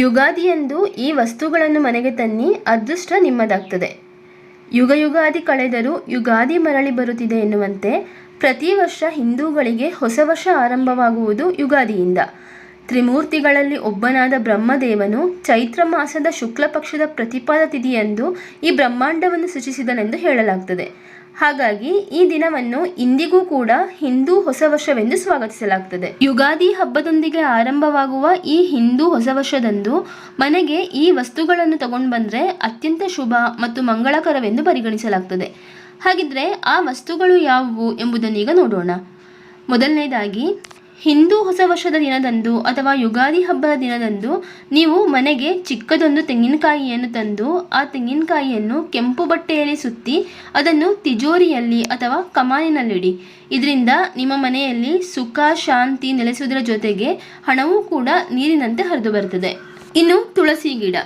ಯುಗಾದಿಯಂದು ಈ ವಸ್ತುಗಳನ್ನು ಮನೆಗೆ ತನ್ನಿ ಅದೃಷ್ಟ ನಿಮ್ಮದಾಗ್ತದೆ. ಯುಗ ಯುಗಾದಿ ಕಳೆದರೂ ಯುಗಾದಿ ಮರಳಿ ಬರುತ್ತಿದೆ ಎನ್ನುವಂತೆ ಪ್ರತಿ ವರ್ಷ ಹಿಂದೂಗಳಿಗೆ ಹೊಸ ವರ್ಷ ಆರಂಭವಾಗುವುದು ಯುಗಾದಿಯಿಂದ. ತ್ರಿಮೂರ್ತಿಗಳಲ್ಲಿ ಒಬ್ಬನಾದ ಬ್ರಹ್ಮದೇವನು ಚೈತ್ರ ಮಾಸದ ಶುಕ್ಲ ಪಕ್ಷದ ಪ್ರತಿಪಾದ ತಿಥಿಯಂದು ಈ ಬ್ರಹ್ಮಾಂಡವನ್ನು ಸೃಷ್ಟಿಸಿದನೆಂದು ಹೇಳಲಾಗ್ತದೆ. ಹಾಗಾಗಿ ಈ ದಿನವನ್ನು ಇಂದಿಗೂ ಕೂಡ ಹಿಂದೂ ಹೊಸ ವರ್ಷವೆಂದು ಸ್ವಾಗತಿಸಲಾಗ್ತದೆ. ಯುಗಾದಿ ಹಬ್ಬದೊಂದಿಗೆ ಆರಂಭವಾಗುವ ಈ ಹಿಂದೂ ಹೊಸ ವರ್ಷದಂದು ಮನೆಗೆ ಈ ವಸ್ತುಗಳನ್ನು ತಗೊಂಡು ಬಂದರೆ ಅತ್ಯಂತ ಶುಭ ಮತ್ತು ಮಂಗಳಕರವೆಂದು ಪರಿಗಣಿಸಲಾಗ್ತದೆ. ಹಾಗಿದ್ರೆ ಆ ವಸ್ತುಗಳು ಯಾವುವು ಎಂಬುದನ್ನೀಗ ನೋಡೋಣ. ಮೊದಲನೇದಾಗಿ ಹಿಂದೂ ಹೊಸ ವರ್ಷದ ದಿನದಂದು ಅಥವಾ ಯುಗಾದಿ ಹಬ್ಬದ ದಿನದಂದು ನೀವು ಮನೆಗೆ ಚಿಕ್ಕದೊಂದು ತೆಂಗಿನಕಾಯಿಯನ್ನು ತಂದು, ಆ ತೆಂಗಿನಕಾಯಿಯನ್ನು ಕೆಂಪು ಬಟ್ಟೆಯಲ್ಲಿ ಸುತ್ತಿ, ಅದನ್ನು ತಿಜೋರಿಯಲ್ಲಿ ಅಥವಾ ಕಮಾನಿನಲ್ಲಿಡಿ. ಇದರಿಂದ ನಿಮ್ಮ ಮನೆಯಲ್ಲಿ ಸುಖ, ಶಾಂತಿ ನೆಲೆಸುವುದರ ಜೊತೆಗೆ ಹಣವೂ ಕೂಡ ನೀರಿನಂತೆ ಹರಿದು ಬರುತ್ತದೆ ಇನ್ನು ತುಳಸಿ ಗಿಡ.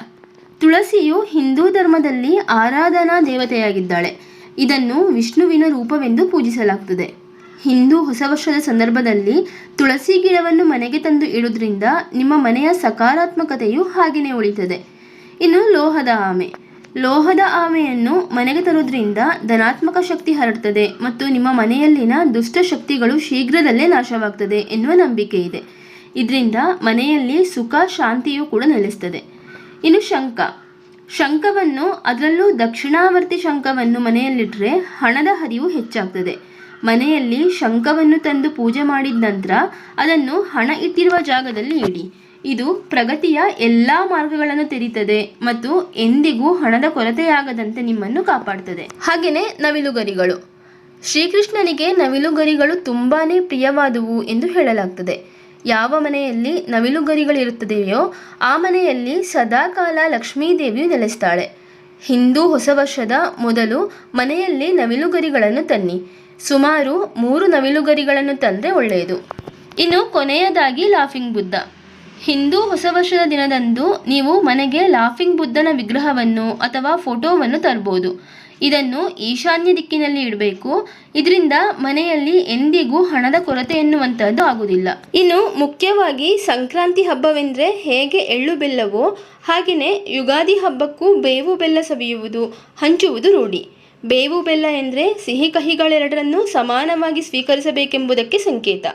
ತುಳಸಿಯು ಹಿಂದೂ ಧರ್ಮದಲ್ಲಿ ಆರಾಧನಾ ದೇವತೆಯಾಗಿದ್ದಾಳೆ. ಇದನ್ನು ವಿಷ್ಣುವಿನ ರೂಪವೆಂದು ಪೂಜಿಸಲಾಗ್ತದೆ. ಹಿಂದೂ ಹೊಸ ವರ್ಷದ ಸಂದರ್ಭದಲ್ಲಿ ತುಳಸಿ ಗಿಡವನ್ನು ಮನೆಗೆ ತಂದು ಇಡುವುದರಿಂದ ನಿಮ್ಮ ಮನೆಯ ಸಕಾರಾತ್ಮಕತೆಯು ಹಾಗೆಯೇ ಉಳಿತದೆ ಇನ್ನು ಲೋಹದ ಆಮೆ. ಲೋಹದ ಆಮೆಯನ್ನು ಮನೆಗೆ ತರುವುದರಿಂದ ಧನಾತ್ಮಕ ಶಕ್ತಿ ಹರಡ್ತದೆ ಮತ್ತು ನಿಮ್ಮ ಮನೆಯಲ್ಲಿನ ದುಷ್ಟ ಶಕ್ತಿಗಳು ಶೀಘ್ರದಲ್ಲೇ ನಾಶವಾಗ್ತದೆ ಎನ್ನುವ ನಂಬಿಕೆ ಇದೆ. ಇದರಿಂದ ಮನೆಯಲ್ಲಿ ಸುಖ, ಶಾಂತಿಯೂ ಕೂಡ ನೆಲೆಸ್ತದೆ ಇನ್ನು ಶಂಖ. ಶಂಖವನ್ನು ಅದರಲ್ಲೂ ದಕ್ಷಿಣಾವರ್ತಿ ಶಂಖವನ್ನು ಮನೆಯಲ್ಲಿಟ್ಟರೆ ಹಣದ ಹರಿವು ಹೆಚ್ಚಾಗ್ತದೆ. ಮನೆಯಲ್ಲಿ ಶಂಖವನ್ನು ತಂದು ಪೂಜೆ ಮಾಡಿದ ನಂತರ ಅದನ್ನು ಹಣ ಇಟ್ಟಿರುವ ಜಾಗದಲ್ಲಿ ಇಡಿ. ಇದು ಪ್ರಗತಿಯ ಎಲ್ಲ ಮಾರ್ಗಗಳನ್ನು ತೆರೀತದೆ ಮತ್ತು ಎಂದಿಗೂ ಹಣದ ಕೊರತೆಯಾಗದಂತೆ ನಿಮ್ಮನ್ನು ಕಾಪಾಡ್ತದೆ. ಹಾಗೆಯೇ ನವಿಲುಗರಿಗಳು. ಶ್ರೀಕೃಷ್ಣನಿಗೆ ನವಿಲುಗರಿಗಳು ತುಂಬಾ ಪ್ರಿಯವಾದುವು ಎಂದು ಹೇಳಲಾಗ್ತದೆ. ಯಾವ ಮನೆಯಲ್ಲಿ ನವಿಲುಗರಿಗಳಿರುತ್ತದೆಯೋ ಆ ಮನೆಯಲ್ಲಿ ಸದಾಕಾಲ ಲಕ್ಷ್ಮೀದೇವಿಯು ನೆಲೆಸ್ತಾಳೆ. ಹಿಂದೂ ಹೊಸ ವರ್ಷದ ಮೊದಲು ಮನೆಯಲ್ಲಿ ನವಿಲುಗರಿಗಳನ್ನು ತನ್ನಿ. ಸುಮಾರು ಮೂರು ನವಿಲುಗರಿಗಳನ್ನು ತಂದರೆ ಒಳ್ಳೆಯದು. ಇನ್ನು ಕೊನೆಯದಾಗಿ ಲಾಫಿಂಗ್ ಬುದ್ಧ. ಹಿಂದೂ ಹೊಸ ವರ್ಷದ ದಿನದಂದು ನೀವು ಮನೆಗೆ ಲಾಫಿಂಗ್ ಬುದ್ಧನ ವಿಗ್ರಹವನ್ನು ಅಥವಾ ಫೋಟೋವನ್ನು ತರ್ಬೋದು. ಇದನ್ನು ಈಶಾನ್ಯ ದಿಕ್ಕಿನಲ್ಲಿ ಇಡಬೇಕು. ಇದರಿಂದ ಮನೆಯಲ್ಲಿ ಎಂದಿಗೂ ಹಣದ ಕೊರತೆ ಎನ್ನುವಂಥದ್ದು ಆಗುವುದಿಲ್ಲ. ಇನ್ನು ಮುಖ್ಯವಾಗಿ ಸಂಕ್ರಾಂತಿ ಹಬ್ಬವೆಂದರೆ ಹೇಗೆ ಎಳ್ಳು ಬೆಲ್ಲವೋ ಹಾಗೆಯೇ ಯುಗಾದಿ ಹಬ್ಬಕ್ಕೂ ಬೇವು ಬೆಲ್ಲ ಸವಿಯುವುದು, ಹಂಚುವುದು ರೂಢಿ. ಬೇವು ಬೆಲ್ಲ ಎಂದರೆ ಸಿಹಿ ಕಹಿಗಳೆರಡರನ್ನೂ ಸಮಾನವಾಗಿ ಸ್ವೀಕರಿಸಬೇಕೆಂಬುದಕ್ಕೆ ಸಂಕೇತ.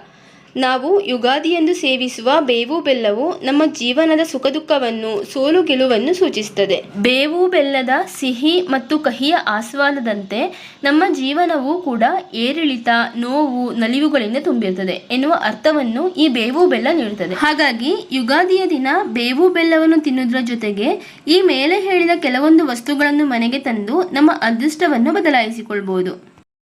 ನಾವು ಯುಗಾದಿಯಂದು ಸೇವಿಸುವ ಬೇವು ಬೆಲ್ಲವು ನಮ್ಮ ಜೀವನದ ಸುಖ ದುಃಖವನ್ನು ಸೋಲು ಗೆಲುವನ್ನು ಸೂಚಿಸುತ್ತದೆ. ಬೇವು ಬೆಲ್ಲದ ಸಿಹಿ ಮತ್ತು ಕಹಿಯ ಆಸ್ವಾದದಂತೆ ನಮ್ಮ ಜೀವನವೂ ಕೂಡ ಏರಿಳಿತ, ನೋವು, ನಲಿವುಗಳಿಂದ ತುಂಬಿರುತ್ತದೆ ಎನ್ನುವ ಅರ್ಥವನ್ನು ಈ ಬೇವು ಬೆಲ್ಲ ನೀಡುತ್ತದೆ. ಹಾಗಾಗಿ ಯುಗಾದಿಯ ದಿನ ಬೇವು ಬೆಲ್ಲವನ್ನು ತಿನ್ನುವುದರ ಜೊತೆಗೆ ಈ ಮೇಲೆ ಹೇಳಿದ ಕೆಲವೊಂದು ವಸ್ತುಗಳನ್ನು ಮನೆಗೆ ತಂದು ನಮ್ಮ ಅದೃಷ್ಟವನ್ನು ಬದಲಾಯಿಸಿಕೊಳ್ಬಹುದು.